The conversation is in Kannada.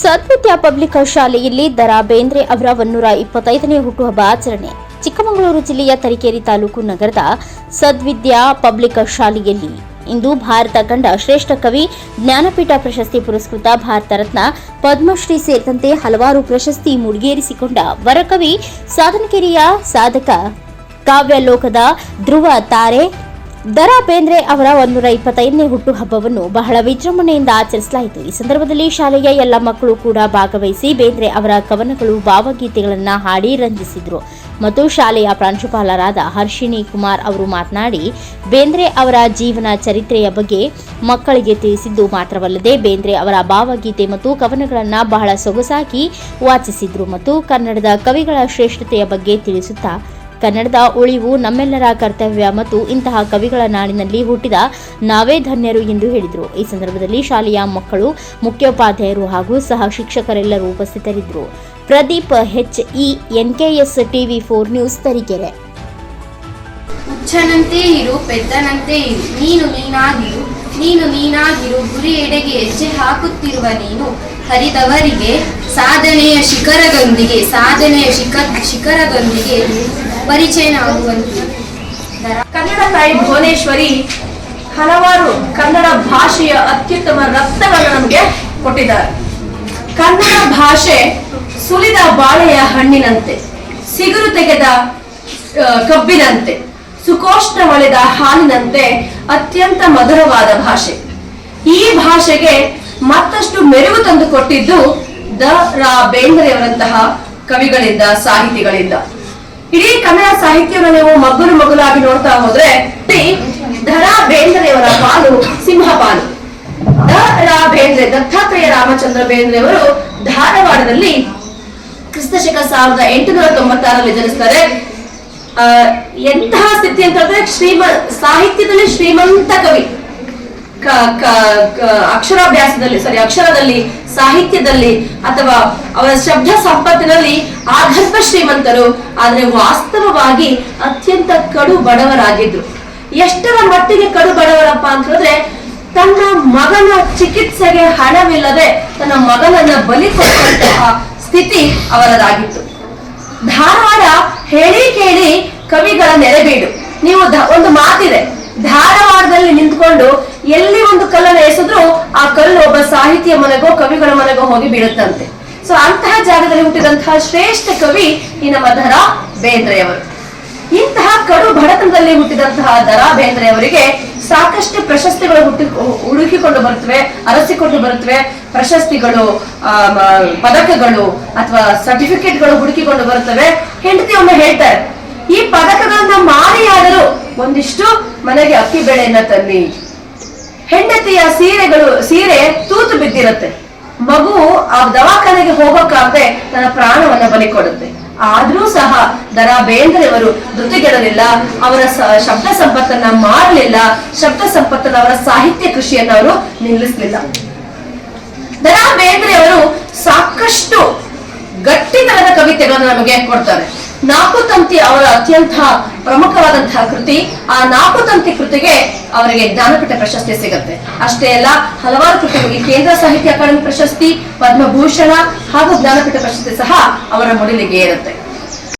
ಸದ್ವಿದ್ಯಾ ಪಬ್ಲಿಕ್ ಶಾಲೆಯಲ್ಲಿ ದರಾ ಬೇಂದ್ರೆ ಅವರ ಒನ್ನೂರ ಇಪ್ಪತ್ತೈದನೇ ಹುಟ್ಟುಹಬ್ಬ ಆಚರಣೆ. ಚಿಕ್ಕಮಗಳೂರು ಜಿಲ್ಲೆಯ ತರೀಕೆರೆ ತಾಲೂಕು ನಗರದ ಸದ್ವಿದ್ಯಾ ಪಬ್ಲಿಕ್ ಶಾಲೆಯಲ್ಲಿ ಇಂದು ಭಾರತ ಕಂಡ ಶ್ರೇಷ್ಠ ಕವಿ, ಜ್ಞಾನಪೀಠ ಪ್ರಶಸ್ತಿ ಪುರಸ್ಕೃತ ಭಾರತ ರತ್ನ ಪದ್ಮಶ್ರೀ ಸೇರಿದಂತೆ ಹಲವಾರು ಪ್ರಶಸ್ತಿ ಮುಡಿಗೇರಿಸಿಕೊಂಡ ವರಕವಿ ಸಾಧನಕೆರೆಯ ಸಾಧಕ ಕಾವ್ಯಲೋಕದ ಧ್ರುವ ತಾರೆ ದರಾ ಬೇಂದ್ರೆ ಅವರ ಒಂದೂರ ಇಪ್ಪತ್ತೈದನೇ ಹುಟ್ಟುಹಬ್ಬವನ್ನು ಬಹಳ ವಿಜೃಂಭಣೆಯಿಂದ ಆಚರಿಸಲಾಯಿತು. ಈ ಸಂದರ್ಭದಲ್ಲಿ ಶಾಲೆಯ ಎಲ್ಲ ಮಕ್ಕಳು ಕೂಡ ಭಾಗವಹಿಸಿ ಬೇಂದ್ರೆ ಅವರ ಕವನಗಳು, ಭಾವಗೀತೆಗಳನ್ನು ಹಾಡಿ ರಂಜಿಸಿದರು. ಮತ್ತು ಶಾಲೆಯ ಪ್ರಾಂಶುಪಾಲರಾದ ಹರ್ಷಿಣಿ ಕುಮಾರ್ ಅವರು ಮಾತನಾಡಿ, ಬೇಂದ್ರೆ ಅವರ ಜೀವನ ಚರಿತ್ರೆಯ ಬಗ್ಗೆ ಮಕ್ಕಳಿಗೆ ತಿಳಿಸಿದ್ದು ಮಾತ್ರವಲ್ಲದೆ ಬೇಂದ್ರೆ ಅವರ ಭಾವಗೀತೆ ಮತ್ತು ಕವನಗಳನ್ನು ಬಹಳ ಸೊಗಸಾಗಿ ವಾಚಿಸಿದ್ರು ಮತ್ತು ಕನ್ನಡದ ಕವಿಗಳ ಶ್ರೇಷ್ಠತೆಯ ಬಗ್ಗೆ ತಿಳಿಸುತ್ತಾ ಕನ್ನಡದ ಉಳಿವು ನಮ್ಮೆಲ್ಲರ ಕರ್ತವ್ಯ ಮತ್ತು ಇಂತಹ ಕವಿಗಳ ನಾಡಿನಲ್ಲಿ ಹುಟ್ಟಿದ ನಾವೇ ಧನ್ಯರು ಎಂದು ಹೇಳಿದರು. ಈ ಸಂದರ್ಭದಲ್ಲಿ ಶಾಲೆಯ ಮಕ್ಕಳು, ಮುಖ್ಯೋಪಾಧ್ಯಾಯರು ಹಾಗೂ ಸಹ ಶಿಕ್ಷಕರೆಲ್ಲರೂ ಉಪಸ್ಥಿತರಿದ್ದರು. Pradeep H E NKS TV four news Tarikere. ಹುಚ್ಚನಂತೆ ಇರು, ಪೆದ್ದನಂತೆ ಇರು, ನೀನು ನೀನಾಗಿರು ನೀನು ನೀನಾಗಿರು ಗುರಿ ಎಡೆಗೆ ಹೆಜ್ಜೆ ಹಾಕುತ್ತಿರುವ ನೀನು ಹರಿದವರಿಗೆ, ಸಾಧನೆಯ ಶಿಖರದೊಂದಿಗೆ, ಸಾಧನೆಯ ಶಿಖ ಶಿಖರದೊಂದಿಗೆ ಪರಿಚಯನಾಗುವಂತೆ ಕನ್ನಡ ತಾಯಿ ಭುವನೇಶ್ವರಿ ಹಲವಾರು ಕನ್ನಡ ಭಾಷೆಯ ಅತ್ಯುತ್ತಮ ರತ್ನಗಳನ್ನು ನಮಗೆ ಕೊಟ್ಟಿದ್ದಾರೆ. ಕನ್ನಡ ಭಾಷೆ ಸುಲಿದ ಬಾಳೆಯ ಹಣ್ಣಿನಂತೆ, ಸಿಗುರು ತೆಗೆದ ಕಬ್ಬಿನಂತೆ, ಸುಕೋಷ್ಣ ಒಳೆದ ಹಾಲಿನಂತೆ ಅತ್ಯಂತ ಮಧುರವಾದ ಭಾಷೆ. ಈ ಭಾಷೆಗೆ ಮತ್ತಷ್ಟು ಮೆರುಗು ತಂದು ಕೊಟ್ಟಿದ್ದು ದ ರಾ ಬೇಂದ್ರೆಯವರಂತಹ ಕವಿಗಳಿಂದ, ಸಾಹಿತಿಗಳಿಂದ. ಇಡೀ ಕನ್ನಡ ಸಾಹಿತ್ಯವನ್ನು ನೀವು ಮಗ್ಗುಲು ಮಗುಲಾಗಿ ನೋಡ್ತಾ ಹೋದ್ರೆ ಧರಾ ಬೇಂದ್ರೆಯವರ ಪಾಲು ಸಿಂಹಪಾಲು ದ ರಾ ಬೇಂದ್ರೆ ದತ್ತಾತ್ರೇಯ ರಾಮಚಂದ್ರ ಬೇಂದ್ರೆಯವರು ಧಾರವಾಡದಲ್ಲಿ ಕ್ರಿಸ್ತಶಕ ಸಾವಿರದ ಎಂಟುನೂರ ತೊಂಬತ್ತಾರಲ್ಲಿ ಜನಿಸ್ತಾರೆ. ಎಂತಹ ಸ್ಥಿತಿ ಅಂತ ಹೇಳಿದ್ರೆ ಶ್ರೀಮ, ಸಾಹಿತ್ಯದಲ್ಲಿ ಶ್ರೀಮಂತ ಕವಿ. ಅಕ್ಷರಾಭ್ಯಾಸದಲ್ಲಿ ಸಾರಿ ಅಕ್ಷರದಲ್ಲಿ, ಸಾಹಿತ್ಯದಲ್ಲಿ, ಅಥವಾ ಅವರ ಶಬ್ದ ಸಂಪತ್ತಿನಲ್ಲಿ ಆಧರ್ಮ ಶ್ರೀಮಂತರು, ಆದ್ರೆ ವಾಸ್ತವವಾಗಿ ಅತ್ಯಂತ ಕಡು ಬಡವರಾಗಿದ್ರು. ಎಷ್ಟರ ಮಟ್ಟಿಗೆ ಕಡು ಬಡವರಪ್ಪ ಅಂತ ಹೇಳಿದ್ರೆ ತನ್ನ ಮಗನ ಚಿಕಿತ್ಸೆಗೆ ಹಣವಿಲ್ಲದೆ ತನ್ನ ಮಗನನ್ನ ಬಲಿ ಕೊಡುವಂತಹ ಸ್ಥಿತಿ ಅವರದಾಗಿತ್ತು. ಧಾರವಾಡ ಹೇಳಿ ಕೇಳಿ ಕವಿಗಳ ನೆಲೆಬೀಡು ನೀವು ಒಂದು ಮಾತಿದೆ. ಧಾರವಾಡದಲ್ಲಿ ನಿಂತ್ಕೊಂಡು ಎಲ್ಲಿ ಒಂದು ಕಲ್ಲನ್ನು ಎಸೆದ್ರು ಆ ಕಲ್ಲು ಒಬ್ಬ ಸಾಹಿತಿಯ ಮನೆಗೋ, ಕವಿಗಳ ಮನೆಗೋ ಹೋಗಿ ಬೀಳುತ್ತಂತೆ. ಸೊ ಅಂತಹ ಜಾಗದಲ್ಲಿ ಹುಟ್ಟಿದಂತಹ ಶ್ರೇಷ್ಠ ಕವಿ ಈ ನಮ್ಮ ದರಾ ಬೇಂದ್ರೆಯವರು. ಇಂತಹ ಕಡು ಬಡತನದಲ್ಲಿ ಹುಟ್ಟಿದಂತಹ ದರಾ ಬೇಂದ್ರೆಯವರಿಗೆ ಸಾಕಷ್ಟು ಪ್ರಶಸ್ತಿಗಳು ಹುಟ್ಟಿ ಹುಡುಕಿಕೊಂಡು ಬರುತ್ತವೆ, ಅರಸಿಕೊಂಡು ಬರುತ್ತವೆ. ಪ್ರಶಸ್ತಿಗಳು ಪದಕಗಳು ಅಥವಾ ಸರ್ಟಿಫಿಕೇಟ್ಗಳು ಹುಡುಕಿಕೊಂಡು ಬರುತ್ತವೆ. ಹೆಂಡತಿ ಒಮ್ಮೆ ಹೇಳ್ತಾರೆ, ಈ ಪದಕಗಳನ್ನ ಮಾರಿಯಾದರೂ ಒಂದಿಷ್ಟು ಮನೆಗೆ ಅಕ್ಕಿ ಬೆಳೆಯನ್ನ ತನ್ನಿ. ಹೆಂಡತಿಯ ಸೀರೆಗಳು, ಸೀರೆ ತೂತು ಬಿದ್ದಿರುತ್ತೆ. ಮಗು ಆ ದವಾಖಾನೆಗೆ ಹೋಗಕ್ಕಾಗದೆ ತನ್ನ ಪ್ರಾಣವನ್ನ ಬಲಿ ಕೊಡುತ್ತೆ. ಆದ್ರೂ ಸಹ ದರಾ ಬೇಂದ್ರೆಯವರು ಧೃತಿಗೆಡಲಿಲ್ಲ, ಅವರ ಶಬ್ದ ಸಂಪತ್ತನ್ನ ಮಾರಲಿಲ್ಲ, ಶಬ್ದ ಸಂಪತ್ತನ್ನ ಅವರ ಸಾಹಿತ್ಯ ಕೃಷಿಯನ್ನ ಅವರು ನಿಲ್ಲಿಸಲಿಲ್ಲ. ದರಾ ಬೇಂದ್ರೆಯವರು ಸಾಕಷ್ಟು ಗಟ್ಟಿತನದ ಕವಿತೆಗಳನ್ನು ನಮಗೆ ಕೊಡ್ತಾರೆ. ನಾಲ್ಕು ತಂತಿ ಅವರ ಅತ್ಯಂತ ಪ್ರಮುಖವಾದಂತಹ ಕೃತಿ, ಆ ನಾಲ್ಕು ತಂತಿ ಕೃತಿಗೆ ಅವರಿಗೆ ಜ್ಞಾನಪೀಠ ಪ್ರಶಸ್ತಿ ಸಿಗುತ್ತೆ. ಅಷ್ಟೇ ಅಲ್ಲ, ಹಲವಾರು ಕೃತಿಗಳಿಗೆ ಕೇಂದ್ರ ಸಾಹಿತ್ಯ ಅಕಾಡೆಮಿ ಪ್ರಶಸ್ತಿ, ಪದ್ಮಭೂಷಣ ಹಾಗೂ ಜ್ಞಾನಪೀಠ ಪ್ರಶಸ್ತಿ ಸಹ ಅವರ ಮುಡಿಲಿಗೆ ಏರುತ್ತೆ